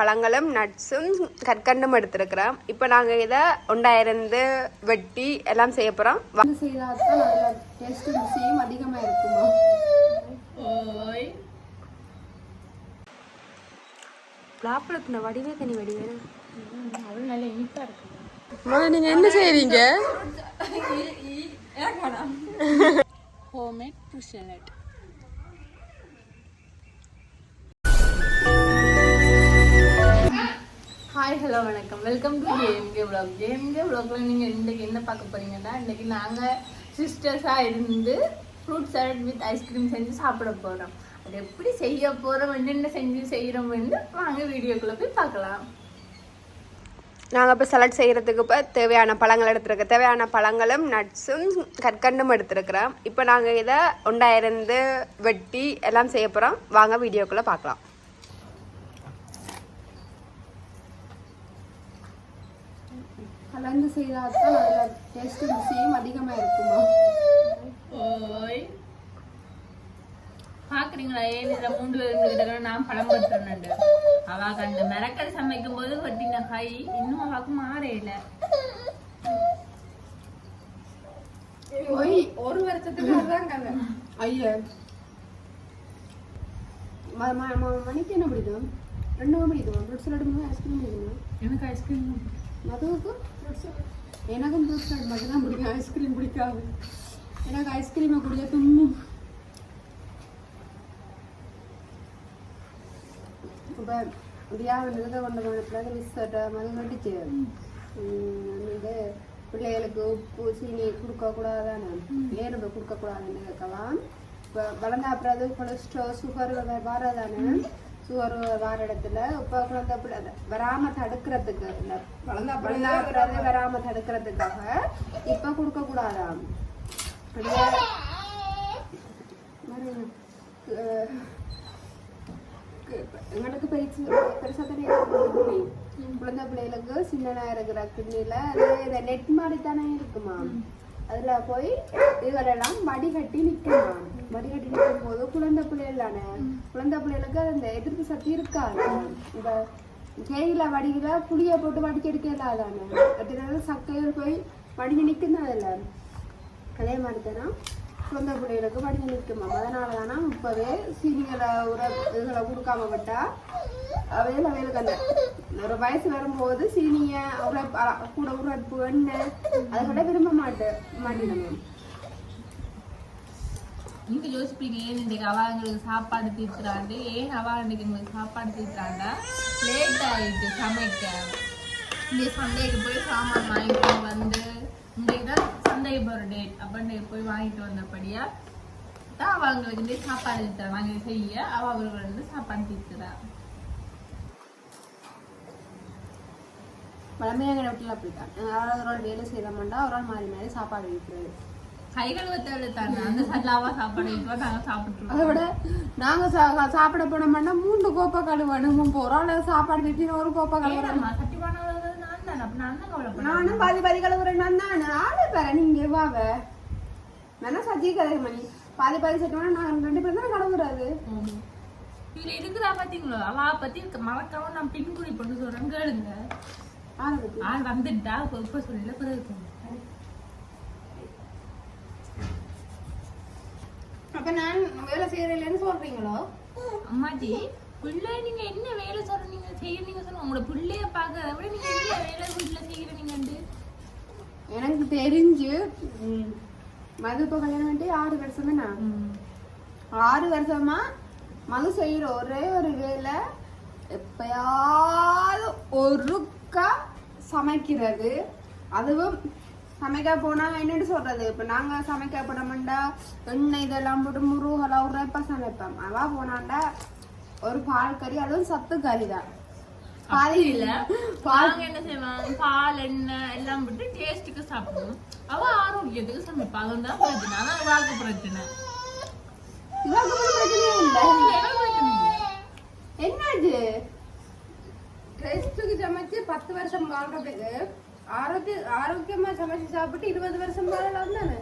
பழங்களும் நட்ஸும் கற்கண்டும் எடுத்திருக்கிறோம். இப்போ நாங்கள் இதை உண்டாயிருந்து வெட்டி எல்லாம் செய்ய போகிறோம் அதிகமாக இருக்குமா? லாப்பழத்தின வடிவே தனி வடிவே அது நல்ல இனிப்பாக இருக்கு. முதல்ல நீங்கள் என்ன செய்கிறீங்க homemade fruit salad hi hello வணக்கம். Welcome to JMK vlog JMK விளாக்ல நீங்கள் இன்றைக்கி என்ன பார்க்க போறீங்கன்னா இன்றைக்கி நாங்கள் சிஸ்டர்ஸாக இருந்து ஃப்ரூட் சாலட் வித் ஐஸ்கிரீம் செஞ்சு சாப்பிட போகிறோம் அது எப்படி செய்ய போகிறோம் என்னென்ன செஞ்சு செய்கிறோம்னு வாங்க வீடியோக்குள்ளே போய் பார்க்கலாம். நாங்கள் இப்போ சலட் செய்கிறதுக்கு இப்போ தேவையான பழங்கள் எடுத்துருக்கோம் தேவையான பழங்களும் நட்ஸும் கற்கண்டும் எடுத்துருக்குறோம். இப்போ நாங்கள் இதை உண்டாயிருந்து வெட்டி எல்லாம் செய்ய போகிறோம் வாங்க வீடியோக்குள்ளே பார்க்கலாம். கலந்து செய்தால் தான் நல்ல டேஸ்ட் ருசியும் அதிகமாக இருக்குமா? ஓய். பாக்குறீங்களா ஏன் இதுல மூன்று பேர் கிட்ட நான் பழம் பத்துறேன் அவாக்கு அந்த மிரக்கடை சமைக்கும் போது வட்டின கை இன்னும் அவாக்கு மாறையில ஒரு வருஷத்துக்கு அதுதான் கதை. ஐயா. மணிக்கு என்ன பிடிக்கும்? ரெண்டு மணி பிடிக்கும்? ஃப்ரூட் சலாட் ஐஸ்கிரீம் பிடிக்குமா? எனக்கு ஐஸ்கிரீம் மதுவுக்கும் ஃப்ரூட் சலாட் எனக்கும் ஃப்ரூட் சலாட் மட்டும் தான் பிடிக்கும் ஐஸ்கிரீம் பிடிக்காது. எனக்கு ஐஸ்கிரீமை குடிக்க தும்மும் இப்போ தியாகம் எழுத கொண்ட கவனத்தில் மிஸ்ஸட்ட மது கட்டிச்சு. வந்து பிள்ளைகளுக்கு உப்பு சீனி கொடுக்கக்கூடாதானே ஏன் கொடுக்கக்கூடாதுன்னு கேட்கலாம். இப்போ வளர்ந்த அப்புறம் அது கொலஸ்ட்ரால் சுகர் வராதானே சுகர் வர இடத்துல இப்போ குழந்தை பிள்ளை அதை வராம தடுக்கிறதுக்கு இந்த வளர்ந்த வளர்ந்த அப்புறம் அது வராம தடுக்கிறதுக்காக இப்போ கொடுக்கக்கூடாதாம் எங்களுக்கு பெருசு பெருசாக இருக்குது குழந்தை பிள்ளைகளுக்கு சின்னனா இருக்கிற கிட்னியில் இந்த நெட் மாதிரி தானே இருக்குமா அதில் போய் இதுகளெல்லாம் வடிகட்டி நிற்குமா வடிகட்டி நிற்கும் போது குழந்தை பிள்ளைகள் தானே குழந்தை பிள்ளைகளுக்கு அந்த எதிர்ப்பு சக்தி இருக்காது. இந்த கேயில வடிகில புளிய போட்டு வடிக்க எடுக்கல தானே அதனால சக்கையில் போய் வடிஞ்சு நிற்கும் அதில் அதே மாதிரி தானே குழந்தை பிள்ளைகளுக்கு வடிஞ்சு நிற்குமா? அதனால தானே இப்போவே சீனிகளை உர இதுகளை கொடுக்காம விட்டா அவையில் அவைகளுக்கு அந்த ஒரு வயசு வரும்போது சீனியை உழைப்பு கூட உரப்பு எண்ணெய் அதை விட விரும்ப மாட்டேன் மாட்டினோம் நீங்க யோசிப்பீங்க ஏன் இன்னைக்கு அவா எங்களுக்கு சாப்பாடு தீர்த்துறாண்டு ஏன் அவா இன்றைக்கு எங்களுக்கு சாப்பாடு தீர்த்துறாண்டா லேட் ஆயிட்டு சமைக்க. இந்த சந்தைக்கு போய் சாமான் வாங்கிட்டு வந்து இன்றைக்கு தான் சந்தைக்கு போகிற டேட் அப்போ போய் வாங்கிட்டு வந்தபடியா தான் அவள் எங்களுக்கு இந்த சாப்பாடு தீர்த்துறா நாங்கள் செய்ய. அவ அவர்கள் வந்து சாப்பாடு தீர்த்துறா பழமையாக இடத்துல அப்படித்தான். யாராவது ஒரு ஆள் வேலை செய்யலாமாண்டா ஒரு ஆள் மாறி மாறி சாப்பாடு வைக்கிறது. தானே அதை விட நாங்கள் சா சாப்பிட போனோம்னா மூன்று கோப்பை கழுவணும் ஒரு ஆள் சாப்பாடு வச்சு ஒரு கோப்பை கழுவுறோம் தானே? தான் நானும் பாதி பாதி கழுவுறேன் நான் ஆளு பேர நீங்க வாவ வேணா சஜி கதை மணி. பாதி பாதி சட்டோம்னா நான் ரெண்டு பேரும் தான் கழுவுறாது. ஆமா. இதுல இருக்குதா பாத்தீங்களோ? அவ பத்தி மறக்காம நான் பின்குறி பண்ணு சொல்றேன். கேளுங்க. ஆள் வந்துட்டா இப்ப சொல்லல பிறகு சொல்லுங்க. அப்ப நான் வேலை செய்யறேன்னு சொல்றீங்களோ? அம்மாஜி பிள்ளை நீங்க என்ன வேலை சொல்றீங்க செய்யறீங்க சொல்லுங்க. உங்களோட பிள்ளைய பாக்குறத விட நீங்க என்ன வேலை வீட்டுல செய்யறீங்கன்னு எனக்கு தெரிஞ்சு மது இப்போ கல்யாணம் பண்ணி ஆறு வருஷம் தானே ஆறு வருஷமா மது செய்யற ஒரே ஒரு வேலை எப்பயாவது ஒருக்கா சமைக்கிறது. அதுவும் சமைக்க போனா என்னன்னு சொல்றது? இப்ப நாங்க சமைக்க போனோம்டா எண்ணெய் இதெல்லாம் போட்டு முருகெல்லாம் உரைப்பா சமைப்போம் அவ போனாண்டா ஒரு பால் கறி அதுவும் சத்து கறி தான். பாதி இல்ல. பாங்க என்ன செய்வாங்க பால் எண்ணெய் எல்லாம் விட்டு டேஸ்ட்டுக்கு சாப்பிடுவோம். அவ ஆரோக்கியத்துக்கு சமைப்பா. அதுதான் பிரச்சனை. அதான் வாழ்க்கை பிரச்சனை. இவருக்கு ஒண்ணும் பிரச்சனையே இல்லை. என்ன பிரச்சனை இல்லை. என்னாச்சு? டெஸ்ட்டுக்கு சமைச்சு பத்து வருஷம் வாழ்றதுக்கு ஆரோக்கிய ஆரோக்கியமா சமைச்சு சாப்பிட்டு இருபது வருஷம் வாழலாம் தானே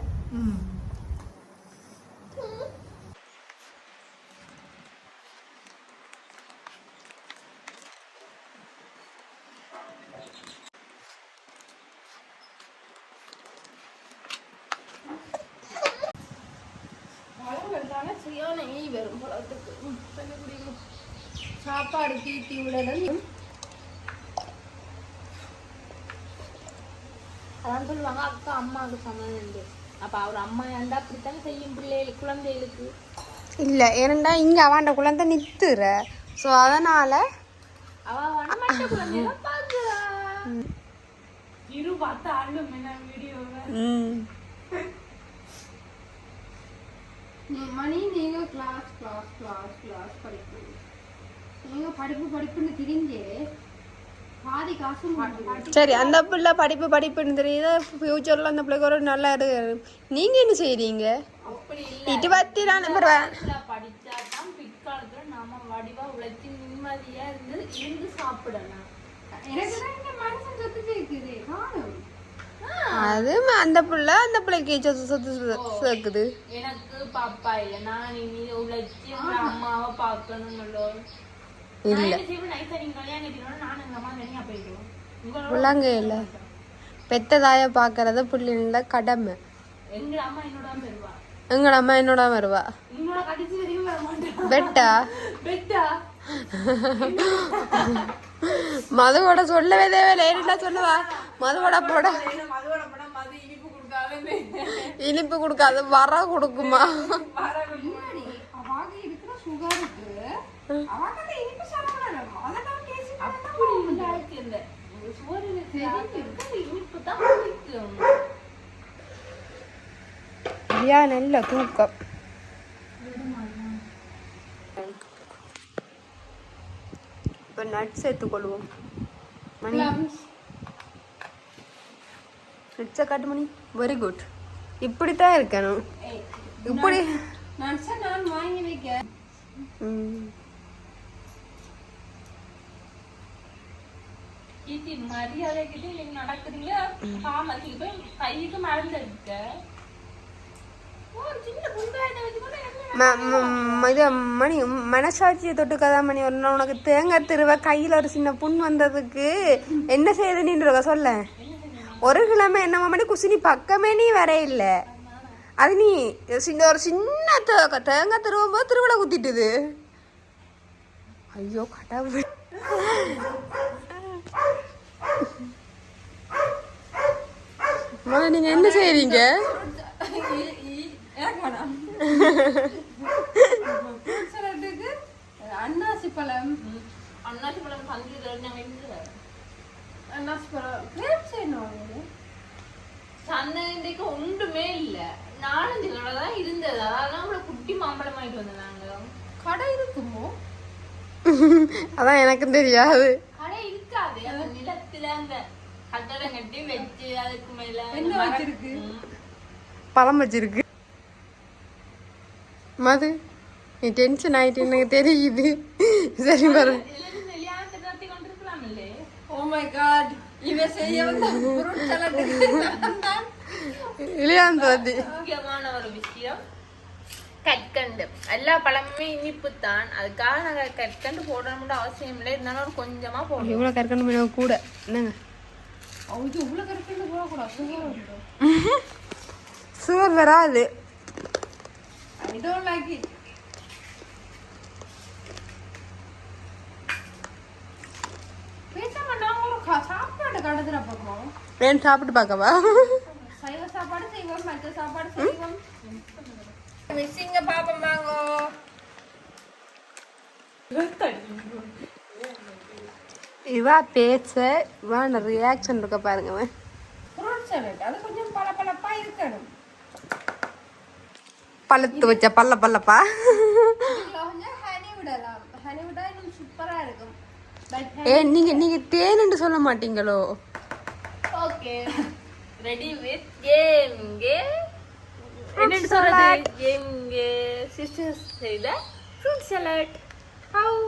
சாப்பாடு தீட்டி விடணும். சொல்லுவாங்க அக்கா அம்மாவுக்கு சமம் உண்டு அப்ப அவர் அம்மா ஏன்டா அப்படித்தானே செய்யும் பிள்ளைகளுக்கு குழந்தைகளுக்கு? இல்லை ஏனண்டா இங்கே அவன்ட குழந்தை நித்துற. ஸோ அதனால இரு பார்த்து ஆளும் என்ன வீடியோவை ம். நீ- மணி நீங்க கிளாஸ் கிளாஸ் கிளாஸ் கிளாஸ் படிக்கணும். நீங்க படிப்பு படிப்புன்னு திரிஞ்சே சரி அந்த பிள்ளை படிப்பு படிப்புன்னு தெரியுது ஃப்யூச்சரில் அந்த பிள்ளைக்கு ஒரு நல்ல இது நீங்கள் என்ன செய்றீங்க? அப்படி இருபத்தி நாலு காணும். அது அந்த பிள்ளை அந்த பிள்ளைக்கு சொத்து சொத்து சேர்க்குது. எனக்கு பாப்பா இல்ல. நான் இனி உழைச்சி அம்மாவை பார்க்கணுங்களோ இல்லை. பெத்ததாய பார்க்கறது பிள்ளைங்கள கடமை. எங்க அம்மா என்னோட வருவா. பெட்டா? பெட்டா? மதுவோட சொல்லவே தேவையில்லை. ஏன்னா சொல்லுவா. மதுவோட போட. இனிப்பு கொடுக்காது வர கொடுக்குமா? அப்படி இல்ல உங்க சோறு இனிப்பு தான் பிடிக்கும் ஐயா நல்ல தூக்கம். இப்போ நட்ஸ் எடுத்துக்கொள்வோம் மணி. நட்ஸை காட்டு மணி. வெரி குட் இப்படித்தான் இருக்கணும். இப்படி. நட்ஸை நான் வாங்கி வைக்க. ம். இது மரியாதை கிட்ட நீங்க நடக்குறீங்க காமத்துக்கு போய் கைக்கு மறந்து எடுக்க என்ன இது மணி மனசாட்சியை தொட்டுக்காதான் மணி ஒரு நாள் உனக்கு தேங்காய் திருவ கையில் ஒரு சின்ன புண் வந்ததுக்கு என்ன செய்யுது நீன்ற சொல்ல ஒரு கிழமை என்னமா மணி குசினி பக்கமே நீ வர இல்லை. அது நீ சின்ன ஒரு சின்ன தேங்காய் திருவும் போது திருவிழா குத்திட்டுது. ஐயோ கடவுள். முதல்ல நீங்க என்ன செய்றீங்க? அன்னாசி பழம் அண்ணாச்சி பழம். அன்னாசி பழம் கிரேப்ஸ் என்ன வாங்குது சந்தைக்கு ஒன்றுமே இல்ல நாலஞ்சு கடை தான் இருந்தது அதெல்லாம் கூட குட்டி மாம்பழம் வாங்கிட்டு வந்தோம் நாங்க கடை இருக்குமோ அதான் எனக்கும் தெரியாது கடை இருக்காது அந்த நிலத்துல அந்த கட்டடம் கட்டி வச்சு அதுக்கு மேல என்ன மரம்- வச்சிருக்கு? ம். பழம் வச்சிருக்கு. மது நீ டென்ஷன் ஆயிட்டு எனக்கு தெரியுது. சரி பாரு ஓ மை காட் இவ செய்ய வந்த முக்கியமான ஒரு விஷயம். கற்கண்டு. எல்லா பழமுமே இனிப்பு தான் அதுக்காக நாங்க கற்கண்டு போடணும்னு அவசியம் இல்லை. இருந்தாலும் ஒரு கொஞ்சமா போடுவோம் இவ்வளோ கற்கண்டு மீனவ கூட. என்னங்க? இது உள்ள கரெக்டாக போகக்கூடாது சுகர் வராது. ஐ டோன்ட் லைக் இட் சாப்பாடு கடத்துற பக்கம் வேணும் சாப்பிட்டு பார்க்கவா? சைவ சாப்பாடு செய்வோம் மற்ற சாப்பாடு செய்வோம். மிஸ்ஸிங்க பாப்போம் வாங்கோ இவா பேச இவான ரியாக்ஷன் இருக்க பாருங்க அது கொஞ்சம் பளபளப்பா இருக்கணும். பழுத்து வச்ச பல்ல பல்லப்பா. ஏ நீங்க நீங்க தேனுன்னு சொல்ல மாட்டீங்களோ? ஓகே ரெடி வித் கேம்கே என்னன்னு சொல்றது? கேம்கே சிஸ்டர்ஸ் செய்த ஃப்ரூட் சலாட் ஹவ்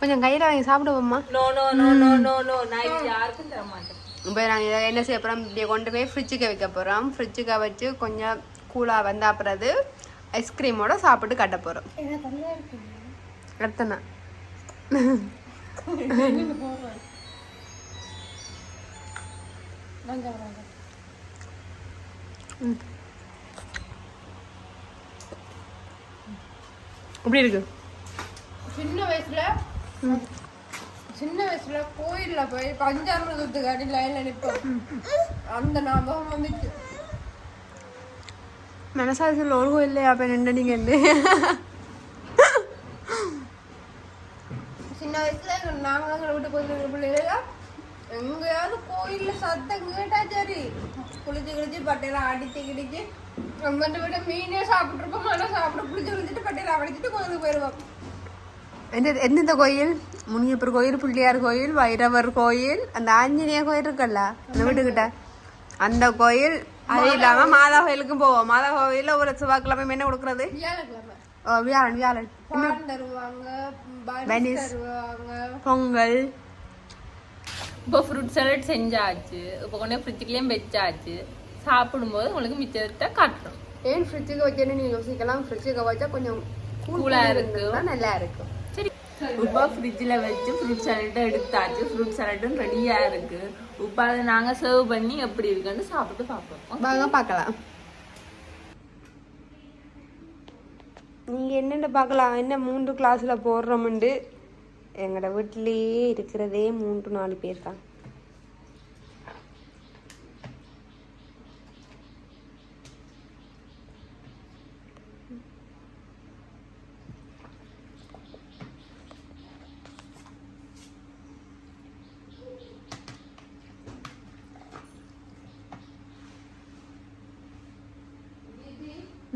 கொஞ்சம் கையில் வாங்கி சாப்பிடுவோம்மா. No no no no no no நான் இது யாருக்கும் தர மாட்டேன். இப்போ நாங்கள் இதை என்ன செய்ய போகிறோம் இப்படியே கொண்டு போய் ஃப்ரிட்ஜுக்கு வைக்க போகிறோம் ஃப்ரிட்ஜுக்கு வச்சு கொஞ்சம் கூலாக வந்த அப்புறம் அது ஐஸ்கிரீமோட சாப்பிட்டு கட்ட போகிறோம் எத்தனை வாங்க எப்படி இருக்கு? சின்ன வயசுல சின்ன வயசுல கோயில்ல போய் பஞ்சாமிரதத்துக்கு அடி லைன்ல நிப்போம். அந்த ஞாபகம் வந்துச்சு. மனசாட்சியில் ஒரு கோயில்லையா அப்போ நின்று நீங்கள் சின்ன வயசுல எங்க- நாங்க எங்களை விட்டு போயிருக்கிற பிள்ளைகள எங்கேயாவது கோயில்ல சத்தம் கேட்டா சரி. குளிச்சு குளிச்சு பட்டையில அடிச்சு கிடிச்சு அங்கிட்டு விட்டு மீனே சாப்பிட்டுருப்போம் ஆனால் சாப்பிட குளிச்சு குளிச்சுட்டு பட்டையில அடிச்சிட்டு கோயிலுக்கு போயிடுவோம் எந்த எந்தெந்த கோயில்? முனியப்பர் கோயில் பிள்ளையார் கோயில் வைரவர் கோயில் அந்த ஆஞ்சநேய கோயில் இருக்குல்ல அந்த வீட்டுக்கிட்ட. அந்த கோயில் அது இல்லாம மாதா கோயிலுக்கும் போவோம். மாதா கோயில்ல ஒரு செவ்வாய்க்கிழமை என்ன கொடுக்கறது? வியாழன் வியாழன். பொங்கல். இப்போ ஃப்ரூட் சலாட் செஞ்சாச்சு. இப்போ கொண்டு ஃப்ரிட்ஜுக்குள்ளேயும் வச்சாச்சு. சாப்பிடும்போது உங்களுக்கு மிச்சத்தை காட்டுறோம். ஏன் ஃப்ரிட்ஜுக்கு வைக்கணும்னு நீ யோசிக்கலாம். ஃப்ரிட்ஜுக்கு வச்சா கொஞ்சம் கூலா இருக்கு நல்லா இருக்கும். சரி. இப்போ ஃப்ரிட்ஜில் வச்சு ஃப்ரூட் சலாட்டை எடுத்தாச்சு. ஃப்ரூட் சலாட்டும் ரெடியாக இருக்கு. இப்போ அதை நாங்கள் சர்வ் பண்ணி எப்படி இருக்குன்னு சாப்பிட்டு பார்ப்போம். வாங்க பார்க்கலாம். நீங்க என்னென்ன பார்க்கலாம்? என்ன மூன்று கிளாஸ்ல போடுறோம்ண்டு எங்களோட வீட்டிலேயே இருக்கிறதே மூன்று நாலு பேர் தான்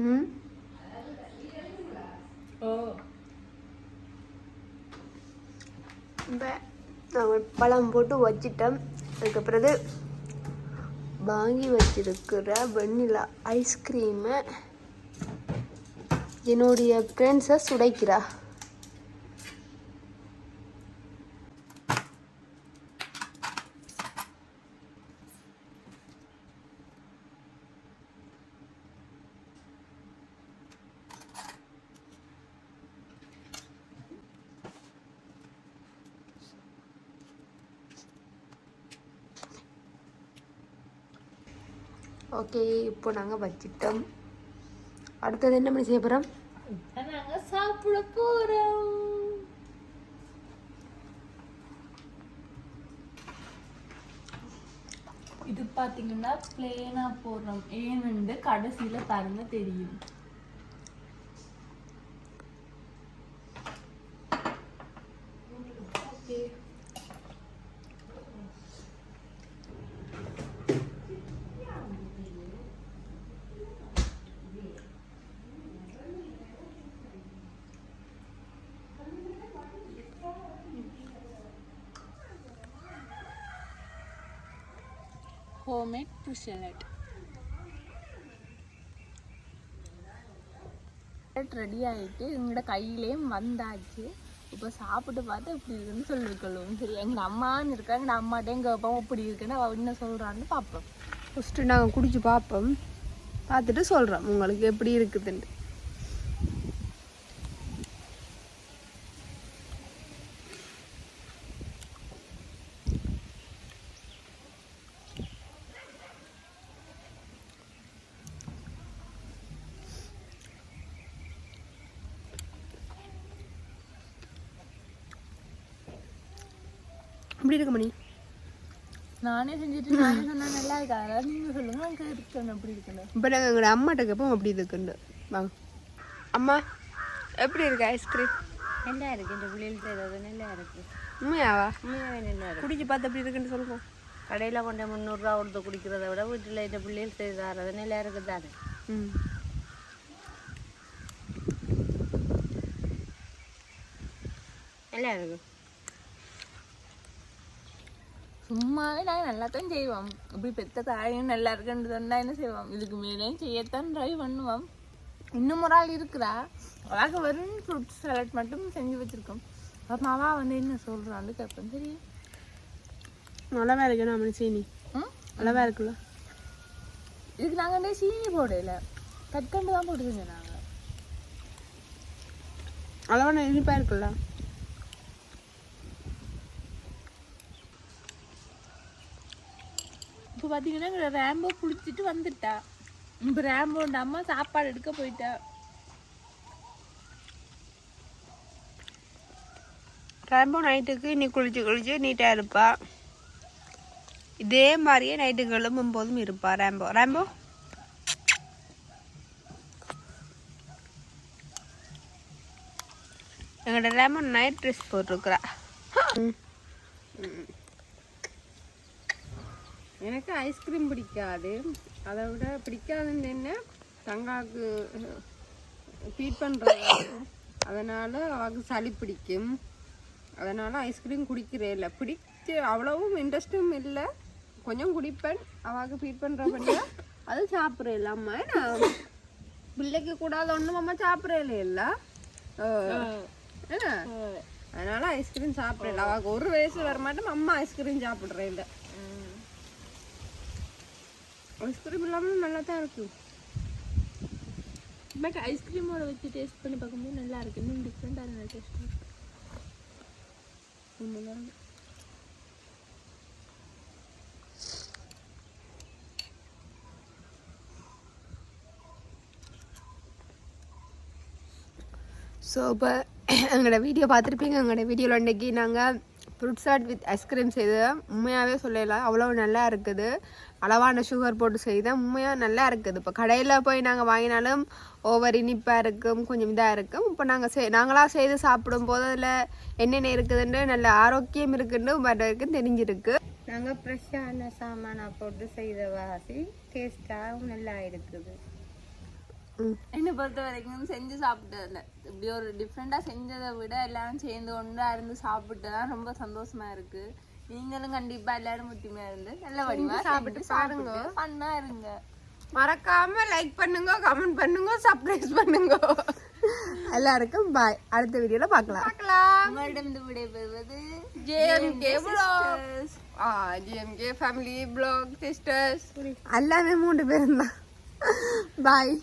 ம் ஓ இப்போ பழம் போட்டு வச்சிட்டேன். அதுக்கப்புறது வாங்கி வச்சிருக்கிற வெண்ணிலா ஐஸ்கிரீமை என்னுடைய ஃப்ரெண்ட்ஸை சுடைக்கிறா. ஓகே இப்போ நாங்கள் வச்சிட்டோம். அடுத்தது என்ன பண்ணி செய்ய போகிறோம் நாங்கள் சாப்பிட போகிறோம் இது பார்த்தீங்கன்னா பிளேனாக போடுறோம். ஏன்னு கடைசியில் பாருங்க தெரியும். ஹோம்மேட் புஷலட் ரெடி ஆகிட்டு எங்களோட கையிலேயும் வந்தாச்சு. இப்போ சாப்பிட்டு பார்த்தா இப்படி இருக்குன்னு சொல்லிருக்கணும். சரி எங்கள் அம்மான்னு இருக்காங்க. எங்கள் அம்மாட்டையும் கேட்போம் இப்படி இருக்குன்னு அவள் என்ன சொல்கிறான்னு பார்ப்போம். ஃபஸ்ட்டு நாங்கள் குடிச்சு பார்ப்போம். பார்த்துட்டு சொல்கிறோம் உங்களுக்கு எப்படி இருக்குதுன்ட்டு. எப்படி இருக்கு மணி? நானே செஞ்சுட்டு நானே சொன்னால் நல்லா இருக்கா? நீங்கள் சொல்லுங்கள் நான் கேட்கணும் அப்படி இருக்கணும் இப்போ நாங்கள் எங்களோட அம்மாட்ட கேட்போம் அப்படி இருக்குண்டு வாங்க. அம்மா எப்படி இருக்கு ஐஸ்கிரீம்? நல்லா இருக்கு இந்த பிள்ளைகள் செய்கிறது நல்லா இருக்கு. உண்மையாவா? உண்மையாவே நல்லா இருக்கு. குடிச்சு பார்த்து எப்படி இருக்குன்னு சொல்லுவோம் கடையில் கொண்டு முந்நூறுரூவா கொடுத்து குடிக்கிறத விட வீட்டில் இந்த பிள்ளைகள் செய்து தரது நல்லா இருக்கு தானே. ம். நல்லா இருக்கு. சும்மாவே நாங்கள் நல்லா தான் செய்வோம். இப்படி பெத்த தாயும் நல்லா இருக்குன்னு சொன்னால் என்ன செய்வோம்? இதுக்கு மேலேயும் செய்யத்தான் ட்ரை பண்ணுவோம். இன்னும் ஒரு ஆள் இருக்கிறா? அழகாக வெறும் ஃப்ரூட் சலாட் மட்டும் செஞ்சு வச்சுருக்கோம். அப்போ அவா வந்து என்ன சொல்கிறான்னு கேட்பேன் சரி நல்லாவா இருக்கு நம்ம சீனி? நல்லாவா இருக்குல்ல? இதுக்கு நாங்கள் வந்து சீனி போடல. கற்கண்டு தான் போட்டு செஞ்சோம் நாங்கள் அளவான இனிப்பாக இருக்குல்ல? இப்போ பார்த்தீங்கன்னா எங்களை ரேம்போ குளிச்சுட்டு வந்துட்டா. இப்போ ரேம்போண்ட அம்மா சாப்பாடு எடுக்க போயிட்டா. ரேம்போ நைட்டுக்கு நீ குளிச்சு குளிச்சு நீட்டாக இருப்பா. இதே மாதிரியே நைட்டுக்கு எழும்பும் போதும் இருப்பா ரேம்போ ரேம்போ எங்களோட ரேம்போ நைட் ட்ரெஸ் போட்டிருக்கிறா. எனக்கு ஐஸ்கிரீம் பிடிக்காது. அதை விட பிடிக்காதுன்னு என்ன? தங்காவுக்கு ஃபீட் பண்ணுறது அதனால் அவளுக்கு சளி பிடிக்கும். அதனால் ஐஸ்கிரீம் குடிக்கிறே இல்லை. பிடிச்ச அவ்வளவும் இன்ட்ரெஸ்ட்டும் இல்லை. கொஞ்சம் குடிப்பேன். அவளுக்கு ஃபீட் பண்ணுறபடியா அது சாப்பிட்றேன் இல்லாம நான் பிள்ளைக்கு கூடாத ஒன்றும் அம்மா சாப்பிட்றே இல்லை? அதனால ஐஸ்கிரீம் சாப்பிடல அவளுக்கு ஒரு வயசு வர மாட்டோம் அம்மா ஐஸ்கிரீம் சாப்பிட்றேன் இல்லை. ஐஸ்கிரீம் இல்லாமல் நல்லா தான் இருக்கு பட் ஐஸ்கிரீமோட வச்சு டேஸ்ட் பண்ணி பார்க்கும்போது நல்லா இருக்கு இன்னும் டிஃப்ரெண்டான டேஸ்ட் உண்மைதான். ஸோ இப்போ எங்களோட வீடியோ பார்த்துருப்பீங்க. எங்களோட வீடியோவில் இன்றைக்கி நாங்கள் ஃப்ரூட் சாட் வித் ஐஸ்கிரீம் செய்தோம் உண்மையாகவே சொல்லலாம் அவ்வளோ நல்லா இருக்குது. அளவான சுகர் போட்டு செய்தோம் உண்மையாக நல்லா இருக்குது. இப்போ கடையில் போய் நாங்கள் வாங்கினாலும் ஓவர் இனிப்பாக இருக்கும் கொஞ்சம் இதாக இருக்கும். இப்போ நாங்கள் செய் நாங்களாக செய்து சாப்பிடும் போது அதில் என்னென்ன இருக்குதுன்னு நல்ல ஆரோக்கியம் இருக்குன்னு வரைக்கும் தெரிஞ்சிருக்கு. நாங்கள் ஃப்ரெஷ்ஷான சாமானை போட்டு செய்த வாசி டேஸ்ட்டாகவும் நல்லா இருக்குது. என்னை பொறுத்த வரைக்கும் செஞ்சு சாப்பிட்டதில்ல இப்படி ஒரு டிஃப்ரெண்டாக செஞ்சதை விட எல்லாரும் சேர்ந்து ஒன்றா இருந்து சாப்பிட்டு தான் ரொம்ப சந்தோஷமா இருக்கு. நீங்களும் கண்டிப்பா எல்லாரும் முத்துமையா இருந்து நல்ல வடிவா சாப்பிட்டு பாருங்க. பண்ணா இருங்க. மறக்காம லைக் பண்ணுங்க கமெண்ட் பண்ணுங்க சப்ஸ்கிரைப் பண்ணுங்க. எல்லாருக்கும் பாய் அடுத்த வீடியோல பார்க்கலாம். பார்க்கலாம். உங்களிடம் விடைபெறுவது JMK vlogs uh JMK family vlog sisters எல்லாமே மூணு பேரும் தான். பாய்